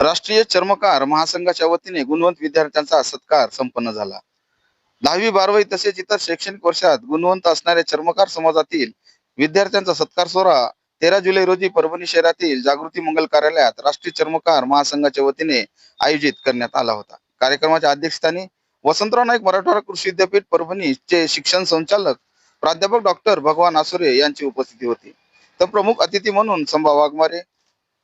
राष्ट्रीय चर्मकार महासंघाच्या वतीने गुणवंत विद्यार्थ्यांचा सत्कार संपन्न झाला. दहावी बारावी तसेच इतर शैक्षणिक वर्षात गुणवंत असणाऱ्या चर्मकार समाजातील विद्यार्थ्यांचा सत्कार सोहळा तेरा जुलै रोजी परभणी शहरातील जागृती मंगल कार्यालयात राष्ट्रीय चर्मकार महासंघाच्या वतीने आयोजित करण्यात आला होता. कार्यक्रमाच्या अध्यक्षस्थानी वसंतराव नाईक मराठवाडा कृषी विद्यापीठ परभणी चे शिक्षण संचालक प्राध्यापक डॉक्टर भगवान आसुरे यांची उपस्थिती होती. तर प्रमुख अतिथी म्हणून संभा वाघमारे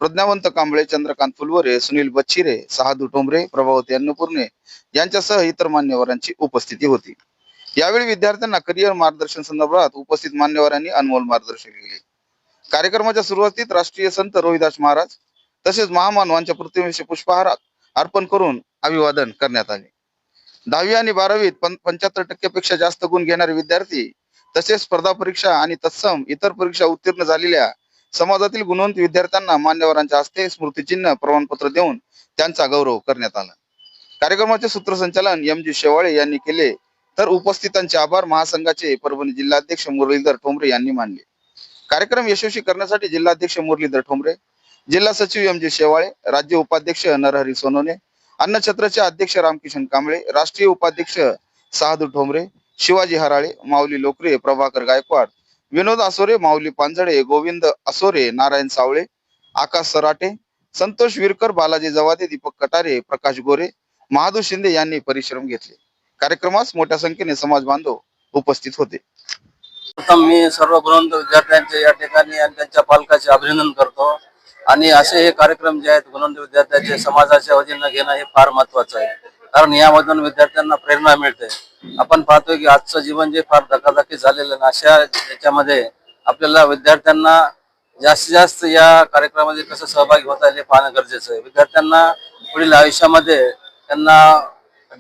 प्रज्ञावंत कांबळे चंद्रकांत फुलवरे सुनील बच्छिरे सहादू टोंबरे प्रभावती अन्नपूर्णे यांच्यासह इतर मान्यवरांची उपस्थिती होती. यावेळी विद्यार्थ्यांना करिअर मार्गदर्शन संदर्भात उपस्थित मान्यवरांनी अनमोल मार्गदर्शन केले. कार्यक्रमाच्या सुरुवातीत राष्ट्रीय संत रोहिदास महाराज तसेच महामानवांच्या प्रतिमेचे पुष्पहार अर्पण करून अभिवादन करण्यात आले. दहावी आणि बारावीत पंच्याहत्तर टक्क्यापेक्षा जास्त गुण घेणारे विद्यार्थी तसेच स्पर्धा परीक्षा आणि तत्सम इतर परीक्षा उत्तीर्ण झालेल्या समाजातील गुणवंत विद्यार्थ्यांना मान्यवरांच्या हस्ते स्मृतिचिन्ह प्रमाणपत्र देऊन त्यांचा गौरव करण्यात आला. कार्यक्रमाचे सूत्रसंचालन एम जी शेवाळे यांनी केले. तर उपस्थितांचे आभार महासंघाचे परभणी जिल्हाध्यक्ष मुरलीधर ठोंबरे यांनी मानले. कार्यक्रम यशस्वी करण्यासाठी जिल्हाध्यक्ष मुरलीधर ठोंबरे जिल्हा सचिव एम जी शेवाळे राज्य उपाध्यक्ष नरहरी सोनोने अन्नछत्रचे अध्यक्ष रामकिशन कांबळे राष्ट्रीय उपाध्यक्ष सहादू ठोंबरे शिवाजी हराळे माऊली लोकरे प्रभाकर गायकवाड विनोद आसोरे माऊली पांजळे गोविंद आसोरे नारायण सावळे आकाश सराटे संतोष विरकर बालाजी जवादे दीपक कटारे प्रकाश गोरे महादू शिंदे यांनी परिश्रम घेतले. कार्यक्रमास मोठ्या संख्येने समाज बांधव उपस्थित होते. प्रथम मी सर्व गुणवंत विद्यार्थ्यांचे या ठिकाणी आणि त्यांच्या पालकाचे अभिनंदन करतो. आणि असे हे कार्यक्रम जे आहेत गुणवंत विद्यार्थ्यांचे समाजाच्या वतीनं घेणं हे फार महत्वाचं आहे. कारण यामधून विद्यार्थ्यांना प्रेरणा मिळते. आपण पाहतोय की आजचं जीवन जे फार धकाधकी झालेलं आहे अशा याच्यामध्ये आपल्याला विद्यार्थ्यांना जास्तीत जास्त या कार्यक्रमामध्ये कसं सहभागी होता येईल हे पाहणं गरजेचं आहे. विद्यार्थ्यांना पुढील आयुष्यामध्ये त्यांना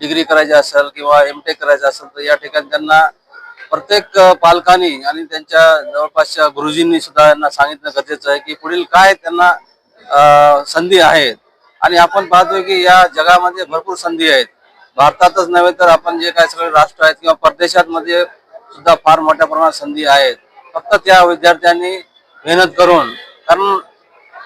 डिग्री करायची असेल किंवा एम टेक करायचं असेल तर या ठिकाणी त्यांना प्रत्येक पालकांनी आणि त्यांच्या जवळपासच्या गुरुजींनी सुद्धा यांना सांगितलं गरजेचं आहे की पुढील काय त्यांना संधी आहेत. आणि आपण पाहतोय की या जगामध्ये भरपूर संधी आहेत. भारतातच नव्हे तर आपण जे काय सगळे राष्ट्र आहेत किंवा परदेशात मध्ये सुद्धा फार मोठ्या प्रमाणात संधी आहेत. फक्त त्या विद्यार्थ्यांनी मेहनत करून कारण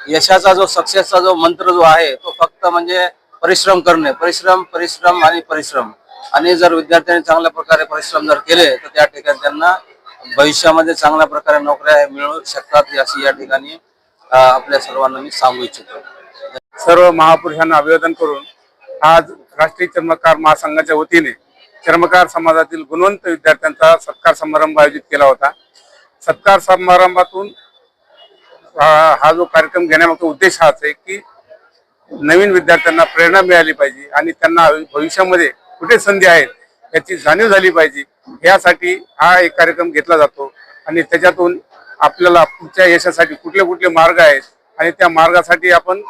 यशाचा जो सक्सेसचा जो मंत्र जो आहे तो फक्त म्हणजे परिश्रम करणे. परिश्रम परिश्रम आणि परिश्रम. आणि जर विद्यार्थ्यांनी चांगल्या प्रकारे परिश्रम जर केले तर त्या ठिकाणी त्यांना भविष्यामध्ये चांगल्या प्रकारे नोकऱ्या मिळू शकतात अशी या ठिकाणी आपल्या सर्वांना मी सांगू इच्छितो. सर्व महापुरुषांना अभिवादन करून आज राष्ट्रीय चर्मकार महासंघाच्या वतीने चर्मकार समाजातील गुणवंत विद्यार्थ्यांचा सत्कार समारंभ आयोजित केला होता. सत्कार समारंभातून हा जो कार्यक्रम घेण्यामागचा उद्देश हाच आहे की नवीन विद्यार्थ्यांना प्रेरणा मिळाली पाहिजे आणि त्यांना भविष्यामध्ये कुठे संधी आहेत याची जाणीव झाली पाहिजे. यासाठी हा एक कार्यक्रम घेतला जातो आणि त्याच्यातून आपल्याला पुढच्या यशासाठी कुठले कुठले मार्ग आहेत आणि त्या मार्गासाठी आपण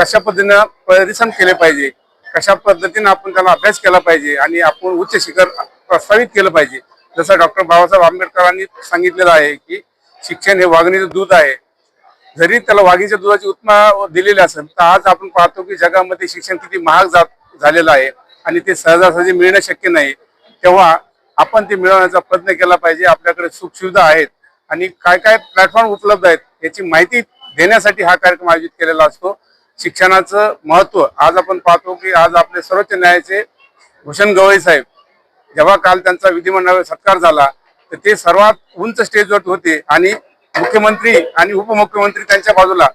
कशा पद्धतीनं परिश्रम केले पाहिजे? कशा पद्धतीनं आपण त्याला अभ्यास केला पाहिजे? आणि आपण उच्च शिखर प्रस्तावित केलं पाहिजे? जसं डॉक्टर बाबासाहेब आंबेडकरांनी सांगितलेलं आहे की शिक्षण हे वाघिणीचं दूध आहे. जरी त्याला वाघीच्या दुधाची उत्मा दिलेली असेल तर आज आपण पाहतो की जगामध्ये शिक्षण किती महाग जात झालेलं आहे आणि ते सहजासहजी मिळणं शक्य नाही. तेव्हा आपण ते मिळवण्याचा प्रयत्न केला पाहिजे. आपल्याकडे सुखसुविधा आहेत आणि काय काय प्लॅटफॉर्म उपलब्ध आहेत याची माहिती देण्यासाठी हा कार्यक्रम आयोजित केलेला असतो. शिक्षणाचं महत्त्व आज आपण पाहतो की आज आपले सर्वोच्च न्यायालयाचे भूषण गवई साहेब जेव्हा काल त्यांचा विधिमंडळ सत्कार झाला तर ते सर्वात उंच स्टेजवर होते आणि मुख्यमंत्री आणि उपमुख्यमंत्री त्यांच्या बाजूला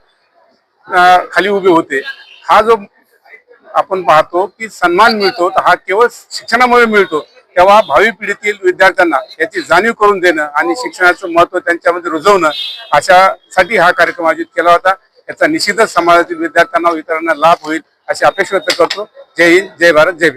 खाली उभे होते. हा जो आपण पाहतो की सन्मान मिळतो तर हा केवळ शिक्षणामुळे मिळतो तेव्हा भावी पिढीतील विद्यार्थ्यांना याची जाणीव करून देणं आणि शिक्षणाचं महत्त्व त्यांच्यामध्ये रुजवणं अशासाठी हा कार्यक्रम आयोजित केला होता. याचा निश्चितच समाजातील विद्यार्थ्यांना इतरांना लाभ होईल अशी अपेक्षा व्यक्त करतो. जय हिंद जय भारत जय भीम.